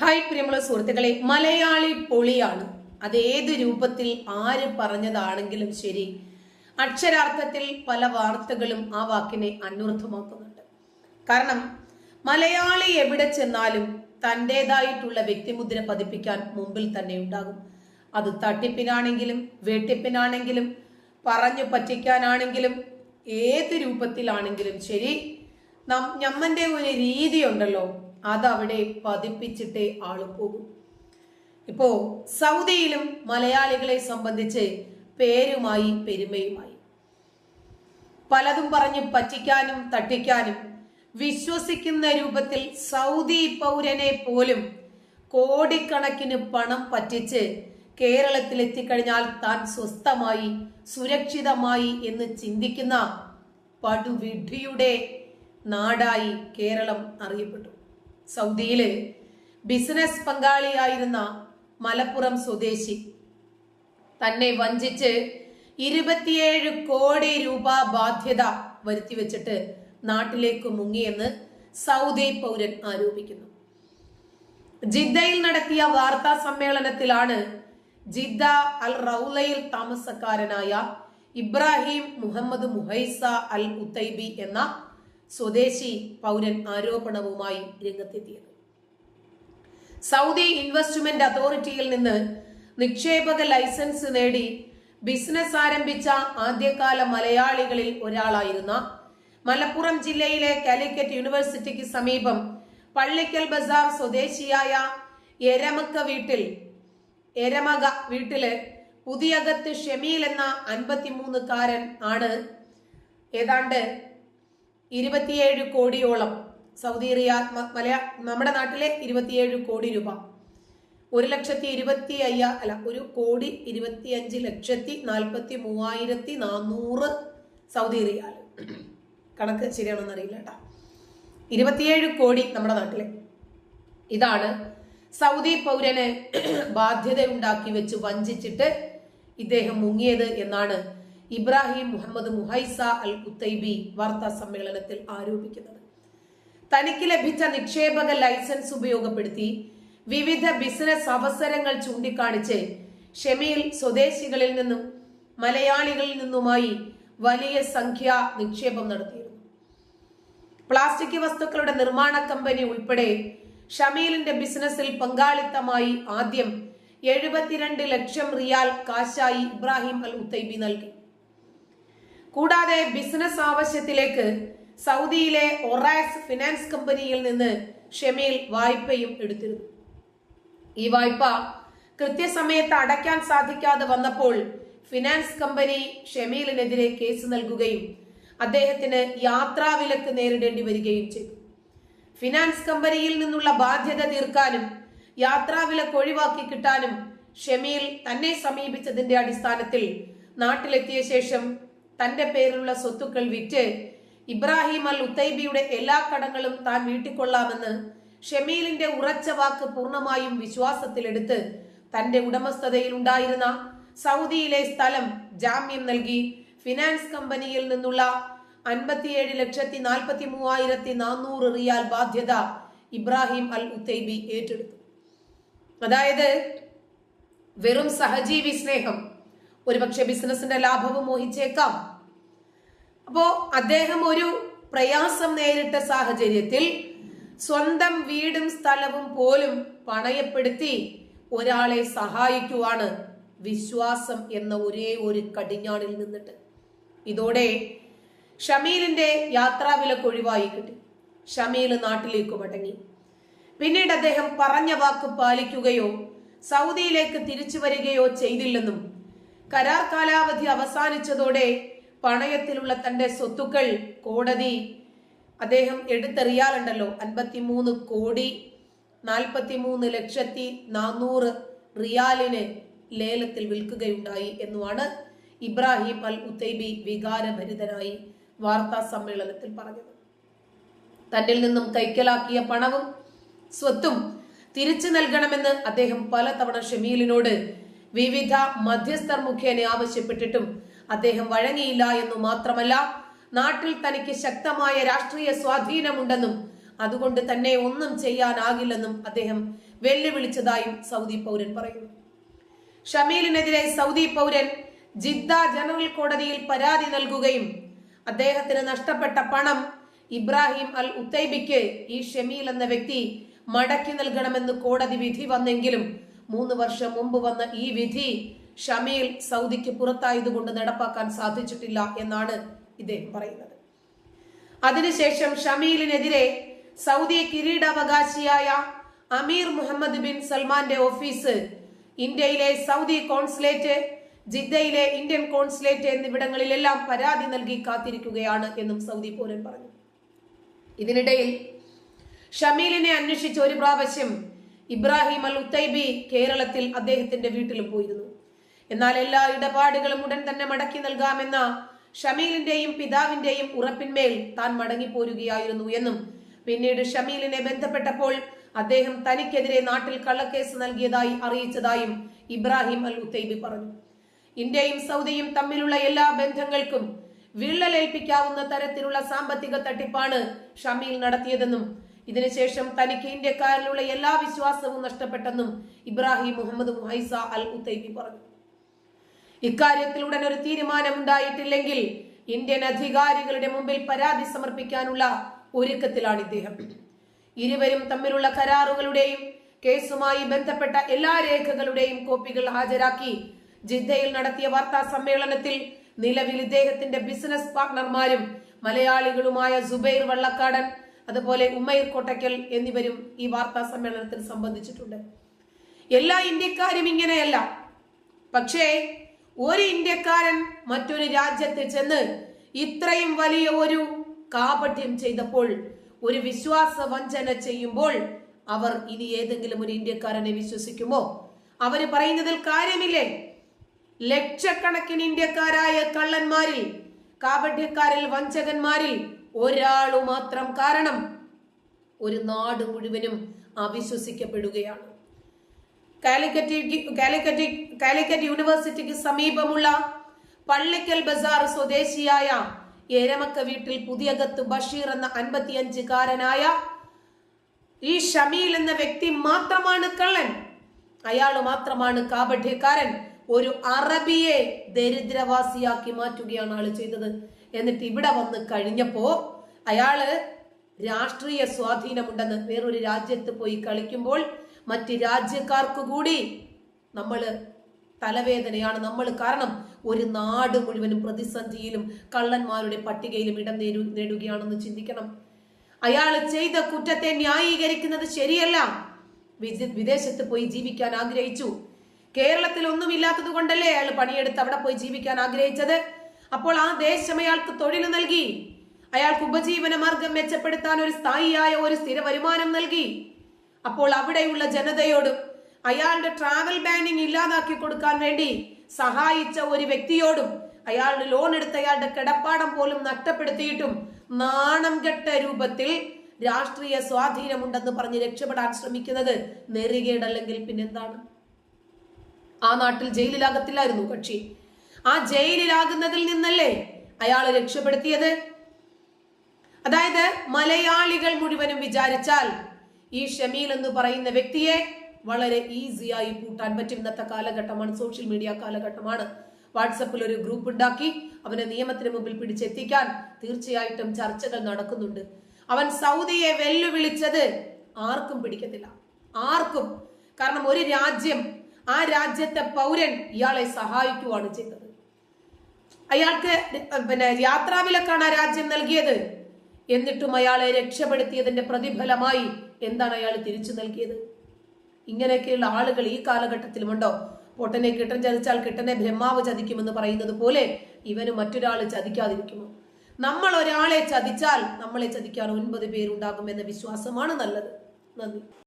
Hi പ്രിയമുള്ള സുഹൃത്തുക്കളെ മലയാളി പൊളിയാണ്. അത് ഏത് രൂപത്തിൽ ആര് പറഞ്ഞതാണെങ്കിലും ശരി അക്ഷരാർത്ഥത്തിൽ പല വാർത്തകളും ആ വാക്കിനെ അന്വർത്ഥമാക്കുന്നുണ്ട്. കാരണം മലയാളി എവിടെ ചെന്നാലും തന്റെതായിട്ടുള്ള വ്യക്തിമുദ്ര പതിപ്പിക്കാൻ മുമ്പിൽ തന്നെ ഉണ്ടാകും. അത് തട്ടിപ്പിനാണെങ്കിലും വെട്ടിപ്പിനാണെങ്കിലും പറഞ്ഞു പറ്റിക്കാനാണെങ്കിലും ഏത് രൂപത്തിലാണെങ്കിലും ശരി നം ഞമ്മന്റെ ഒരു രീതി ഉണ്ടല്ലോ അതവിടെ പതിപ്പിച്ചിട്ടേ ആൾ പോകും. ഇപ്പോ സൗദിയിലും മലയാളികളെ സംബന്ധിച്ച് പേരുമായി പെരുമയുമായി. പലതും പറഞ്ഞ് പറ്റിക്കാനും തട്ടിക്കാനും വിശ്വസിക്കുന്ന രൂപത്തിൽ സൗദി പൗരനെ പോലും കോടിക്കണക്കിന് പണം പറ്റിച്ച് കേരളത്തിൽ എത്തിക്കഴിഞ്ഞാൽ താൻ സ്വസ്ഥമായി സുരക്ഷിതമായി എന്ന് ചിന്തിക്കുന്ന പടുവിഡ്ഢിയുടെ നാടായി കേരളം അറിയപ്പെട്ടു. സൗദിയിൽ ബിസിനസ് പങ്കാളിയായിരുന്ന മലപ്പുറം സ്വദേശി. തന്നെ വഞ്ചിച്ച് ഇരുപത്തിയേഴ് കോടി രൂപ ബാധ്യത വരുത്തിവെച്ചിട്ട് നാട്ടിലേക്ക് മുങ്ങിയെന്ന് സൗദി പൗരൻ ആരോപിക്കുന്നു. ജിദ്ദയിൽ നടത്തിയ വാർത്താ സമ്മേളനത്തിലാണ് ജിദ്ദ അൽ റൗലയിൽ താമസക്കാരനായ Ibrahim Muhammad Muhaisa al Otaibi എന്ന സ്വദേശി പൗരൻ ആരോപണവുമായി രംഗത്തെത്തിയത്. സൗദി ഇൻവെസ്റ്റ്മെന്റ് അതോറിറ്റിയിൽ നിന്ന് നിക്ഷേപക ലൈസൻസ് നേടി ബിസിനസ് ആരംഭിച്ച ആദ്യകാല മലയാളികളിൽ ഒരാളായിരുന്ന മലപ്പുറം ജില്ലയിലെ കാലിക്കറ്റ് യൂണിവേഴ്സിറ്റിക്ക് സമീപം പള്ളിക്കൽ ബസാർ സ്വദേശിയായ എരമക്ക വീട്ടിൽ എരമക വീട്ടിൽ പുതിയകത്ത് ഷെമീൽ എന്ന അൻപത്തിമൂന്നുകാരൻ ആണ്. ഏതാണ്ട് ഇരുപത്തിയേഴ് കോടിയോളം സൗദി റിയാദ് മലയ നമ്മുടെ നാട്ടിലെ ഇരുപത്തിയേഴ് കോടി രൂപ. ഒരു ലക്ഷത്തി ഇരുപത്തി അയ്യ അല്ല ഒരു കോടി ഇരുപത്തി അഞ്ച് ലക്ഷത്തി നാൽപ്പത്തി മൂവായിരത്തി നാനൂറ് സൗദി റിയാൽ. കണക്ക് ശരിയാണെന്ന് അറിയില്ല കേട്ടോ. ഇരുപത്തിയേഴ് കോടി നമ്മുടെ നാട്ടിലെ. ഇതാണ് സൗദി പൗരനെ ബാധ്യത ഉണ്ടാക്കി വെച്ച് വഞ്ചിച്ചിട്ട് ഇദ്ദേഹം മുങ്ങിയത് എന്നാണ് ഇബ്രാഹിം മുഹമ്മദ് മുഹൈസ അൽ ഉത്തൈബി വാർത്താ സമ്മേളനത്തിൽ ആരോപിക്കുന്നത്. തനിക്ക് ലഭിച്ച നിക്ഷേപക ലൈസൻസ് ഉപയോഗപ്പെടുത്തി വിവിധ ബിസിനസ് അവസരങ്ങൾ ചൂണ്ടിക്കാണിച്ച് ഷെമീൽ സ്വദേശികളിൽ നിന്നും മലയാളികളിൽ നിന്നുമായി വലിയ സംഖ്യ നിക്ഷേപം നടത്തിയിരുന്നു. പ്ലാസ്റ്റിക് വസ്തുക്കളുടെ നിർമ്മാണ കമ്പനി ഉൾപ്പെടെ ഷമീലിന്റെ ബിസിനസ്സിൽ പങ്കാളിത്തമായി ആദ്യം എഴുപത്തിരണ്ട് ലക്ഷം റിയാൽ കാശായി ഇബ്രാഹിം അൽ ഉത്തൈബി നൽകി. കൂടാതെ ബിസിനസ് ആവശ്യത്തിലേക്ക് സൗദിയിലെ ഒറാക്സ് ഫിനാൻസ് കമ്പനിയിൽ നിന്ന് ഷെമീൽ വായ്പയും എടുത്തിരുന്നു. ഈ വായ്പ കൃത്യസമയത്ത് അടയ്ക്കാൻ സാധിക്കാതെ വന്നപ്പോൾ ഫിനാൻസ് കമ്പനി ഷമീലിനെതിരെ കേസ് നൽകുകയും അദ്ദേഹത്തിന് യാത്രാവിലക്ക് നേരിടേണ്ടി വരികയും ചെയ്തു. ഫിനാൻസ് കമ്പനിയിൽ നിന്നുള്ള ബാധ്യത തീർക്കാനും യാത്രാവിലക്ക് ഒഴിവാക്കി കിട്ടാനും ഷമീൽ തന്നെ സമീപിച്ചതിന്റെ അടിസ്ഥാനത്തിൽ നാട്ടിലെത്തിയ ശേഷം തന്റെ പേരിലുള്ള സ്വത്തുക്കൾ വിറ്റ് ഇബ്രാഹിം അൽ ഉത്തൈബിയുടെ എല്ലാ കടങ്ങളും താൻ വീട്ടിക്കൊള്ളാമെന്ന് ഷമീലിന്റെ ഉറച്ച വാക്ക് പൂർണമായും വിശ്വാസത്തിലെടുത്ത് തന്റെ ഉടമസ്ഥതയിൽ ഉണ്ടായിരുന്ന സൗദിയിലെ സ്ഥലം ജാമ്യം നൽകി ഫിനാൻസ് കമ്പനിയിൽ നിന്നുള്ള അൻപത്തിയേഴ് ലക്ഷത്തി നാൽപ്പത്തി മൂവായിരത്തി നാനൂറ് റിയാൽ ബാധ്യത ഇബ്രാഹിം അൽ ഉത്തൈബി ഏറ്റെടുത്തു. അതായത് വെറും സഹജീവി സ്നേഹം ഒരുപക്ഷെ ബിസിനസിന്റെ ലാഭവും മോഹിച്ചേക്കാം. അപ്പോ അദ്ദേഹം ഒരു പ്രയാസം നേരിട്ട സാഹചര്യത്തിൽ സ്വന്തം വീടും സ്ഥലവും പോലും പണയപ്പെടുത്തി ഒരാളെ സഹായിക്കുവാണ് വിശ്വാസം എന്ന ഒരേ ഒരു കടിഞ്ഞാണിൽ നിന്നിട്ട്. ഇതോടെ ഷമീലിന്റെ യാത്രാവിലക്ക് ഒഴിവായി കിട്ടി. ഷമീൽ നാട്ടിലേക്ക് മടങ്ങി. പിന്നീട് അദ്ദേഹം പറഞ്ഞ വാക്ക് പാലിക്കുകയോ സൗദിയിലേക്ക് തിരിച്ചു വരികയോ ചെയ്തില്ലെന്നും കരാർ കാലാവധി അവസാനിച്ചതോടെ പണയത്തിലുള്ള തന്റെ സ്വത്തുക്കൾ കോടതി അദ്ദേഹം എടുത്തെറിയാറുണ്ടല്ലോ. അൻപത്തിമൂന്ന് കോടി നാൽപ്പത്തിമൂന്ന് ലക്ഷത്തി നാനൂറ് റിയാലിന് ലേലത്തിൽ വിൽക്കുകയുണ്ടായി എന്നുമാണ് ഇബ്രാഹിം അൽ ഉത്തൈബി വികാരഭരിതനായി വാർത്താ സമ്മേളനത്തിൽ പറഞ്ഞത്. തന്നിൽ നിന്നും കൈക്കലാക്കിയ പണവും സ്വത്തും തിരിച്ചു നൽകണമെന്ന് അദ്ദേഹം പലതവണ ഷമീലിനോട് വിവിധ മധ്യസ്ഥർ മുഖേന ആവശ്യപ്പെട്ടിട്ടും അദ്ദേഹം വഴങ്ങിയില്ല എന്നു മാത്രമല്ല നാട്ടിൽ തനിക്ക് ശക്തമായ രാഷ്ട്രീയ സ്വാധീനമുണ്ടെന്നും അതുകൊണ്ട് തന്നെ ഒന്നും ചെയ്യാനാകില്ലെന്നും അദ്ദേഹം വെല്ലുവിളിച്ചതായും സൗദി പൗരൻ പറയുന്നു. ഷമീലിനെതിരെ സൗദി പൗരൻ ജിദ്ദ ജനറൽ കോടതിയിൽ പരാതി നൽകുകയും അദ്ദേഹത്തിന് നഷ്ടപ്പെട്ട പണം ഇബ്രാഹിം അൽ ഉത്തൈബിക്ക് ഈ ഷമീൽ എന്ന വ്യക്തി മടക്കി നൽകണമെന്ന് കോടതി വിധി വന്നെങ്കിലും മൂന്ന് വർഷം മുമ്പ് വന്ന ഈ വിധി ഷമീൽ സൗദിക്ക് പുറത്തായതുകൊണ്ട് നടപ്പാക്കാൻ സാധിച്ചിട്ടില്ല എന്നാണ് ഇദ്ദേഹം പറയുന്നത്. അതിനുശേഷം ഷമീലിനെതിരെ സൗദി കിരീടാവകാശിയായ അമീർ മുഹമ്മദ് ബിൻ സൽമാന്റെ ഓഫീസ് ഇന്ത്യയിലെ സൗദി കോൺസുലേറ്റ് ജിദ്ദയിലെ ഇന്ത്യൻ കോൺസുലേറ്റ് എന്നിവിടങ്ങളിലെല്ലാം പരാതി നൽകി കാത്തിരിക്കുകയാണ് എന്നും സൗദി പൗരൻ പറഞ്ഞു. ഇതിനിടയിൽ ഷമീലിനെ അന്വേഷിച്ച ഒരു പ്രാവശ്യം ഇബ്രാഹിം അൽ ഉത്തൈബി കേരളത്തിൽ അദ്ദേഹത്തിന്റെ വീട്ടിൽ പോയിരുന്നു. എന്നാൽ എല്ലാ ഇടപാടുകളും ഉടൻ തന്നെ മടക്കി നൽകാമെന്ന ഷമീലിന്റെയും പിതാവിന്റെയും ഉറപ്പിന്മേൽ താൻ മടങ്ങിപ്പോരുകയായിരുന്നു എന്നും പിന്നീട് ഷമീലിനെ ബന്ധപ്പെട്ടപ്പോൾ അദ്ദേഹം തനിക്കെതിരെ നാട്ടിൽ കള്ളക്കേസ് നൽകിയതായി അറിയിച്ചതായും ഇബ്രാഹിം അൽ ഉത്തൈബി പറഞ്ഞു. ഇന്ത്യയും സൗദിയും തമ്മിലുള്ള എല്ലാ ബന്ധങ്ങൾക്കും വിള്ളലേൽപ്പിക്കാവുന്ന തരത്തിലുള്ള സാമ്പത്തിക തട്ടിപ്പാണ് ഷമീൽ നടത്തിയതെന്നും ഇതിനുശേഷം തനിക്ക് ഇന്ത്യക്കാരിലുള്ള എല്ലാ വിശ്വാസവും നഷ്ടപ്പെട്ടെന്നും ഇബ്രാഹിം മുഹമ്മദ് മുഹൈസ അൽ ഉത്തൈബി പറഞ്ഞു. ഇക്കാര്യത്തിൽ ഉടൻ ഒരു തീരുമാനമുണ്ടായിട്ടില്ലെങ്കിൽ ഇന്ത്യൻ അധികാരികളുടെ മുമ്പിൽ പരാതി സമർപ്പിക്കാനുള്ള ഒരുക്കത്തിലാണ് ഇദ്ദേഹം. ഇരുവരും തമ്മിലുള്ള കരാറുകളുടെയും കേസുമായി ബന്ധപ്പെട്ട എല്ലാ രേഖകളുടെയും കോപ്പികൾ ഹാജരാക്കി ജിദ്ദയിൽ നടത്തിയ വാർത്താ സമ്മേളനത്തിൽ നിലവിൽ ഇദ്ദേഹത്തിന്റെ ബിസിനസ് പാർട്ണർമാരും മലയാളികളുമായ സുബൈർ വള്ളക്കാടൻ അതുപോലെ ഉമ്മയിർ കോട്ടയ്ക്കൽ എന്നിവരും ഈ വാർത്താ സമ്മേളനത്തിൽ സംബന്ധിച്ചിട്ടുണ്ട്. എല്ലാ ഇന്ത്യക്കാരും ഇങ്ങനെയല്ല. പക്ഷേ ഒരു ഇന്ത്യക്കാരൻ മറ്റൊരു രാജ്യത്ത് ചെന്ന് ഇത്രയും വലിയ ഒരു കാപട്യം ചെയ്തപ്പോൾ ഒരു വിശ്വാസ വഞ്ചന ചെയ്യുമ്പോൾ അവർ ഇനി ഏതെങ്കിലും ഒരു ഇന്ത്യക്കാരനെ വിശ്വസിക്കുമോ? അവർ പറയുന്നതിൽ കാര്യമില്ലേ? ലക്ഷക്കണക്കിന് ഇന്ത്യക്കാരായ കള്ളന്മാരിൽ കാപട്യക്കാരിൽ വഞ്ചകന്മാരിൽ ഒരാളു മാത്രം കാരണം ഒരു നാട് മുഴുവനും അവിശ്വസിക്കപ്പെടുകയാണ്. കാലിക്കറ്റ് കാലിക്കറ്റ് കാലിക്കറ്റ് യൂണിവേഴ്സിറ്റിക്ക് സമീപമുള്ള പള്ളിക്കൽ ബസാർ സ്വദേശിയായ എരമക്ക വീട്ടിൽ പുതിയകത്ത് ബഷീർ എന്ന അൻപത്തിയഞ്ചുകാരനായ ഈ ഷമീൽ എന്ന വ്യക്തി മാത്രമാണ് കള്ളൻ. അയാൾ മാത്രമാണ് കാപഠ്യക്കാരൻ ഒരു അറബിയെ ദരിദ്രവാസിയാക്കി മാറ്റുകയാണ് ആൾ ചെയ്തത്. എന്നിട്ട് ഇവിടെ വന്ന് കഴിഞ്ഞപ്പോ അയാൾ രാഷ്ട്രീയ സ്വാധീനമുണ്ടെന്ന് വേറൊരു രാജ്യത്ത് പോയി കളിക്കുമ്പോൾ മറ്റ് രാജ്യക്കാർക്ക് കൂടി നമ്മൾ തലവേദനയാണ്. നമ്മൾ കാരണം ഒരു നാട് മുഴുവനും പ്രതിസന്ധിയിലും കള്ളന്മാരുടെ പട്ടികയിലും ഇടം നേരു നേടുകയാണെന്ന് ചിന്തിക്കണം. അയാൾ ചെയ്ത കുറ്റത്തെ ന്യായീകരിക്കുന്നത് ശരിയല്ല. വിദേശത്ത് പോയി ജീവിക്കാൻ ആഗ്രഹിച്ചു. കേരളത്തിൽ ഒന്നുമില്ലാത്തത് കൊണ്ടല്ലേ അയാൾ പണിയെടുത്ത് അവിടെ പോയി ജീവിക്കാൻ ആഗ്രഹിച്ചത്? അപ്പോൾ ആ ദേശം അയാൾക്ക് തൊഴിൽ നൽകി. അയാൾക്ക് ഉപജീവന മാർഗം മെച്ചപ്പെടുത്താൻ ഒരു സ്ഥായിയായ ഒരു സ്ഥിര വരുമാനം നൽകി. അപ്പോൾ അവിടെയുള്ള ജനതയോടും അയാളുടെ ട്രാവൽ ബാനിങ് ഇല്ലാതാക്കി കൊടുക്കാൻ വേണ്ടി സഹായിച്ച ഒരു വ്യക്തിയോടും അയാളുടെ ലോൺ എടുത്ത അയാളുടെ കിടപ്പാടം പോലും നഷ്ടപ്പെടുത്തിയിട്ടും നാണം കെട്ട രൂപത്തിൽ രാഷ്ട്രീയ സ്വാധീനമുണ്ടെന്ന് പറഞ്ഞ് രക്ഷപ്പെടാൻ ശ്രമിക്കുന്നത് നെറികേടല്ലെങ്കിൽ പിന്നെന്താണ്? ആ നാട്ടിൽ ജയിലിലാകത്തില്ലായിരുന്നു കക്ഷി. ആ ജയിലിലാകുന്നതിൽ നിന്നല്ലേ അയാൾ രക്ഷപ്പെടുത്തിയത്? അതായത് മലയാളികൾ മുഴുവനും വിചാരിച്ചാൽ ഈ ഷമീൽ എന്ന് പറയുന്ന വ്യക്തിയെ വളരെ ഈസിയായി പൂട്ടാൻ പറ്റും. ഇന്നത്തെ കാലഘട്ടമാണ് സോഷ്യൽ മീഡിയ കാലഘട്ടമാണ്. വാട്സപ്പിൽ ഒരു ഗ്രൂപ്പ് ഉണ്ടാക്കി അവനെ നിയമത്തിന് മുമ്പിൽ പിടിച്ചെത്തിക്കാൻ തീർച്ചയായിട്ടും ചർച്ചകൾ നടക്കുന്നുണ്ട്. അവൻ സൗദിയെ വെല്ലുവിളിച്ചത് ആർക്കും പിടിക്കത്തില്ല. ആർക്കും. കാരണം ഒരു രാജ്യം ആ രാജ്യത്തെ പൗരൻ ഇയാളെ സഹായിക്കുവാണ് ചെയ്തത്. അയാൾക്ക് പിന്നെ യാത്രാവിലക്കാണ് ആ രാജ്യം നൽകിയത്. എന്നിട്ടും അയാളെ രക്ഷപ്പെടുത്തിയതിന്റെ പ്രതിഫലമായി എന്താണ് അയാൾ തിരിച്ചു നൽകിയത്? ഇങ്ങനെയൊക്കെയുള്ള ആളുകൾ ഈ കാലഘട്ടത്തിലുമുണ്ടോ? പൊട്ടനെ കിട്ടൻ ചതിച്ചാൽ കിട്ടനെ ബ്രഹ്മാവ് ചതിക്കുമെന്ന് പറയുന്നത് പോലെ ഇവന് മറ്റൊരാൾ ചതിക്കാതിരിക്കുമോ? നമ്മൾ ഒരാളെ ചതിച്ചാൽ നമ്മളെ ചതിക്കാൻ ഒൻപത് പേരുണ്ടാകുമെന്ന വിശ്വാസമാണ് നല്ലത്. നന്ദി.